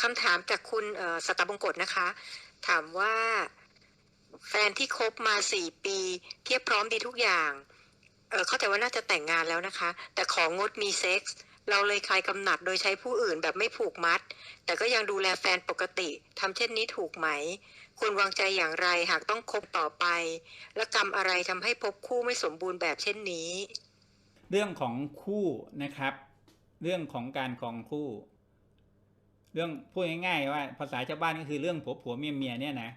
คำถามจากคุณสัตบงกฎนะคะ ถามว่าแฟนที่คบมาสี่ปีเทียบพร้อมดีทุกอย่างเออเข้าใจว่าน่าจะแต่งงานแล้วนะคะ แต่ของงดมีเซ็กส์เราเลยคลายกำหนัดโดยใช้ผู้อื่นแบบไม่ผูกมัด แต่ก็ยังดูแลแฟนปกติทำเช่นนี้ถูกไหม ควรวางใจอย่างไรหากต้องคบต่อไป และกรรมอะไรทำให้พบคู่ไม่สมบูรณ์แบบเช่นนี้ เรื่องของคู่นะครับ เรื่องของการครองคู่ เรื่องพูดง่ายๆว่าภาษาชาวบ้านก็คือเรื่องผัวผัวเมียเมียเนี่ยนะ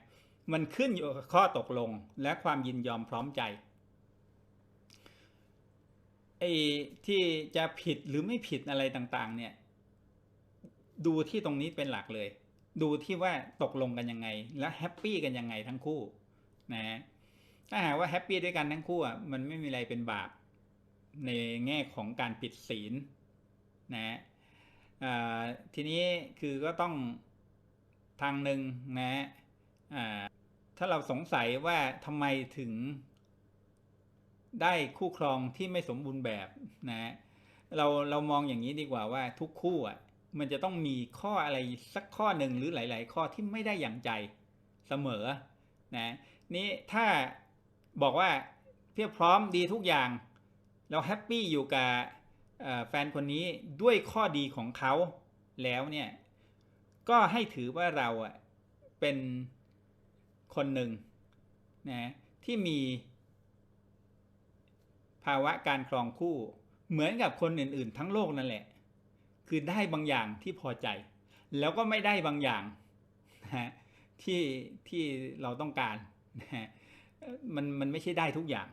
มันขึ้นอยู่กับข้อตกลงและความยินยอมพร้อมใจไอ้ที่จะผิดหรือไม่ผิดอะไรต่างๆ เนี่ย ดูที่ตรงนี้เป็นหลักเลย ดูที่ว่าตกลงกันยังไง และแฮปปี้กันยังไงทั้งคู่นะถ้าหากว่าแฮปปี้ด้วยกันทั้งคู่อะมันไม่มีอะไรเป็นบาปในแง่ของการผิดศีลนะ ทีนี้คือก็ต้องทางหนึ่งนะถ้าเราสงสัยว่าทำไมถึงได้คู่ครองที่ไม่สมบูรณ์แบบนะเราเรามองอย่างนี้ดีกว่าว่าทุกคู่อะมันจะต้องมีข้ออะไรสักข้อหนึ่งหรือหลาย ๆ ข้อที่ไม่ได้อย่างใจเสมอนะนี่ถ้าบอกว่าเพียบพร้อมดีทุกอย่าง เราแฮปปี้อยู่กับ แฟนคนนี้ด้วยข้อดีของเขาแล้วเนี่ยก็ให้ถือว่าเราอะเป็นคนหนึ่งนะที่มีภาวะการครองคู่เหมือนกับคนอื่น ๆ ทั้งโลกนั่นแหละ คือได้บางอย่างที่พอใจ แล้วก็ไม่ได้บางอย่างนะที่ที่เราต้องการนะมันมันไม่ใช่ได้ทุกอย่าง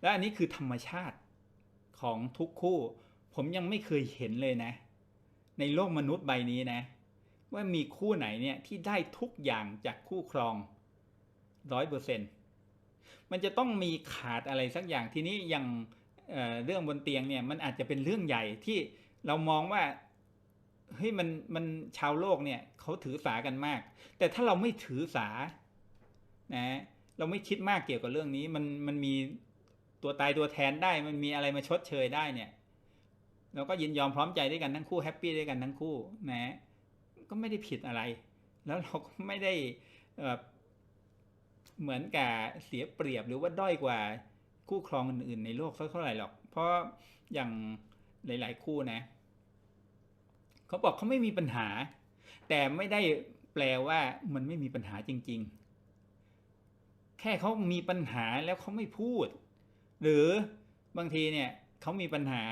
และอันนี้คือธรรมชาติ ของทุกคู่ ผมยังไม่เคยเห็นเลยนะ ในโลกมนุษย์ใบนี้นะ ว่ามีคู่ไหนเนี่ยที่ได้ทุกอย่างจากคู่ครองร้อยเปอร์เซ็นต์มันจะต้องมีขาดอะไรสักอย่างทีนี้อย่างเเรื่องบนเตียงเนี่ยมันอาจจะเป็นเรื่องใหญ่ที่เรามองว่าเฮ้ยมันมันชาวโลกเนี่ยเขาถือสากันมาก แต่ถ้าเราไม่ถือสานะเราไม่คิดมากเกี่ยวกับเรื่องนี้ มันมันมี ตัวตายตัวแทนได้มันมีอะไรมาชดเชยได้เนี่ยเราก็ยินยอมพร้อมใจด้วยกันทั้งคู่แฮปปี้ด้วยกันทั้งคู่นะก็ไม่ได้ผิดอะไร แล้วเราก็ไม่ได้เหมือนกับเสียเปรียบหรือว่าด้อยกว่าคู่ครองอื่นๆในโลกสักเท่าไหร่หรอก เพราะอย่างหลาย ๆ คู่นะเขาบอกเขาไม่มีปัญหา แต่ไม่ได้แปลว่ามันไม่มีปัญหาจริง ๆ แค่เขามีปัญหาแล้วเขาไม่พูด หรือบางทีเนี่ยเขามีปัญหา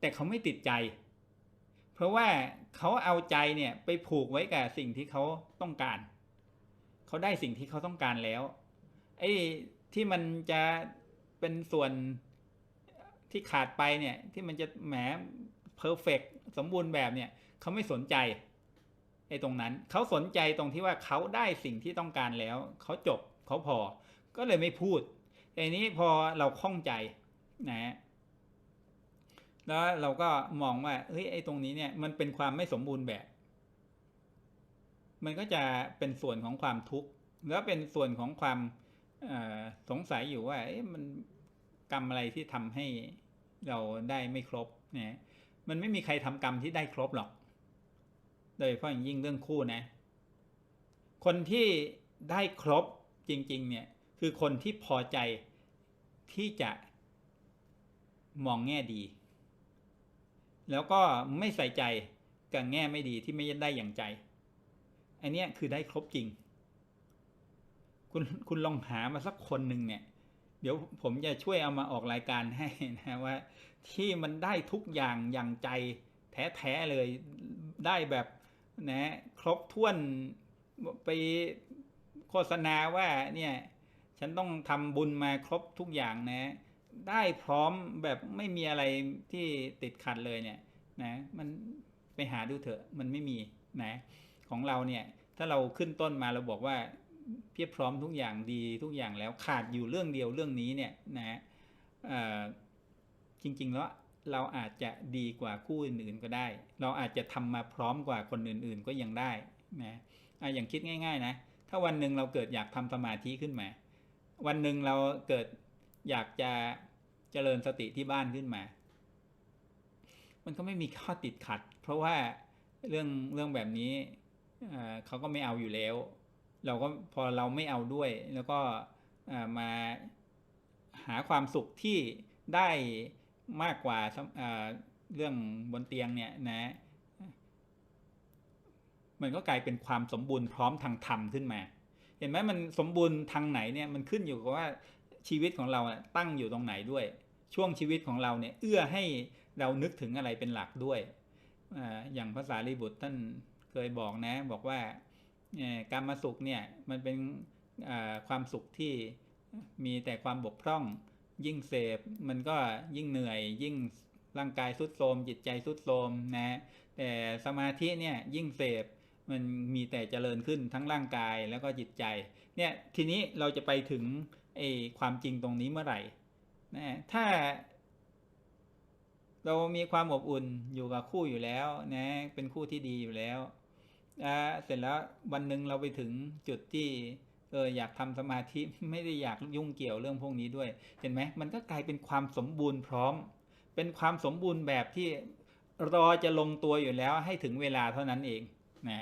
แต่เขาไม่ติดใจ เพราะว่าเขาเอาใจเนี่ยไปผูกไว้กับสิ่งที่เขาต้องการ เขาได้สิ่งที่เขาต้องการแล้วไอ้ที่มันจะเป็นส่วนที่ขาดไปเนี่ยที่มันจะแหมเพอร์เฟกสมบูรณ์แบบเนี่ยเขาไม่สนใจไอ้ตรงนั้นเขาสนใจตรงที่ว่าเขาได้สิ่งที่ต้องการแล้ว เขาจบเขาพอ ก็เลยไม่พูด แต่นี้พอเราคล่องใจนะฮะแล้วเราก็มองว่าเฮ้ยไอ้ตรงนี้เนี่ยมันเป็นความไม่สมบูรณ์แบบ มันก็จะเป็นส่วนของความทุกข์แล้วเป็นส่วนของความสงสัยอยู่ว่ามันกรรมอะไรที่ทำให้เราได้ไม่ครบนี่ยมันไม่มีใครทำกรรมที่ได้ครบหรอก โดยเฉพาะอย่างยิ่งเรื่องคู่นะ คนที่ได้ครบจริง ๆ เนี่ย คือคนที่พอใจที่จะมองแง่ดี แล้วก็ไม่ใส่ใจกับแง่ไม่ดีที่ไม่ได้อย่างใจ อันนี้คือได้ครบจริง คุณคุณลองหามาสักคนหนึ่งเนี่ย เดี๋ยวผมจะช่วยเอามาออกรายการให้นะว่า ที่มันได้ทุกอย่างอย่างใจแท้ๆเลยได้แบบนะครบถ้วนไปโฆษณาว่าเนี่ย ฉันต้องทำบุญมาครบทุกอย่างนะ ได้พร้อมแบบไม่มีอะไรที่ติดขัดเลยเนี่ยนะมันไปหาดูเถอะมันไม่มีนะของเราเนี่ยถ้าเราขึ้นต้นมาเราบอกว่าเพียบพร้อมทุกอย่างดีทุกอย่างแล้วขาดอยู่เรื่องเดียวเรื่องนี้เนี่ยนะจริงๆแล้วเราอาจจะดีกว่าคู่อื่นๆก็ได้ เราอาจจะทำมาพร้อมกว่าคนอื่นๆก็ยังได้นะอย่างคิดง่าย ๆ นะ ถ้าวันหนึ่งเราเกิดอยากทำสมาธิขึ้นมา วันหนึ่งเราเกิดอยากจะเจริญสติที่บ้านขึ้นมา มันก็ไม่มีข้อติดขัด เพราะว่าเรื่องเรื่องแบบนี้เขาก็ไม่เอาอยู่แล้ว เราก็พอเราไม่เอาด้วย แล้วก็มาหาความสุขที่ได้มากกว่าเรื่องบนเตียงเนี่ยนะ มันก็กลายเป็นความสมบูรณ์พร้อมทางธรรมขึ้นมา เห็นไหมมันสมบูรณ์ทางไหนเนี่ยมันขึ้นอยู่กับว่าชีวิตของเราตั้งอยู่ตรงไหนด้วย ช่วงชีวิตของเราเนี่ยเอื้อให้เรานึกถึงอะไรเป็นหลักด้วย อย่างภาษาลีบุตรท่านเคยบอกนะ บอกว่าการมาสุขเนี่ยมันเป็นความสุขที่มีแต่ความบกพร่อง ยิ่งเสพมันก็ยิ่งเหนื่อย ยิ่งร่างกายทรุดโทมจิตใจทรุดโทมนะแต่สมาธิเนี่ยยิ่งเสพ มันมีแต่เจริญขึ้นทั้งร่างกายแล้วก็จิตใจ เนี่ยทีนี้เราจะไปถึงไอ้ความจริงตรงนี้เมื่อไหร่นะถ้า เรามีความอบอุ่นอยู่กับคู่อยู่แล้วนะเป็นคู่ที่ดีอยู่แล้วอ่าเสร็จแล้ววันหนึ่งเราไปถึงจุดที่เอออยากทำสมาธิไม่ได้อยากยุ่งเกี่ยวเรื่องพวกนี้ด้วย เห็นไหมมันก็กลายเป็นความสมบูรณ์พร้อม เป็นความสมบูรณ์แบบที่รอจะลงตัวอยู่แล้วให้ถึงเวลาเท่านั้นเอง นะ